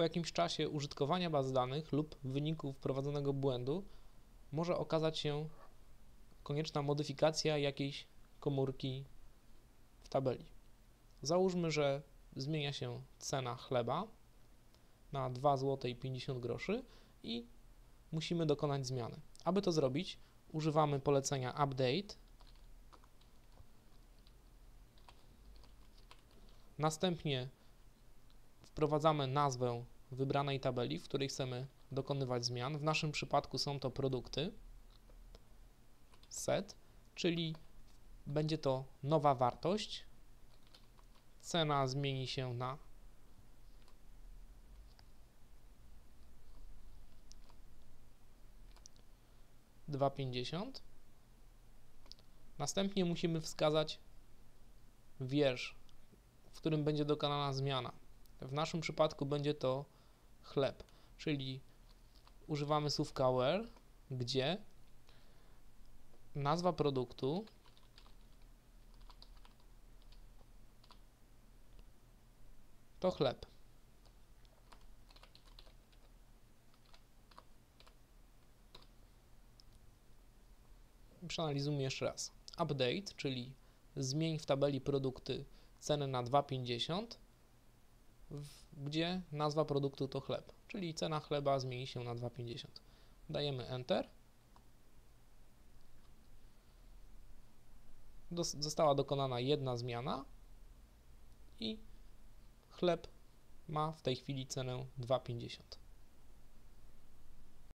po jakimś czasie użytkowania baz danych lub w wyniku wprowadzonego błędu może okazać się konieczna modyfikacja jakiejś komórki w tabeli. Załóżmy, że zmienia się cena chleba na 2 zł 50 groszy i musimy dokonać zmiany. Aby to zrobić, używamy polecenia update. Następnie wprowadzamy nazwę wybranej tabeli, w której chcemy dokonywać zmian. W naszym przypadku są to produkty set, czyli będzie to nowa wartość. Cena zmieni się na dwa pięćdziesiąt. Następnie musimy wskazać wiersz, w którym będzie dokonana zmiana. W naszym przypadku będzie to chleb, czyli używamy słówka where, gdzie nazwa produktu to chleb. Przeanalizujmy jeszcze raz. Update, czyli zmień w tabeli produkty cenę na 2,50, gdzie nazwa produktu to chleb, czyli cena chleba zmieni się na 2,50. Dajemy Enter. Została dokonana jedna zmiana i chleb ma w tej chwili cenę 2,50.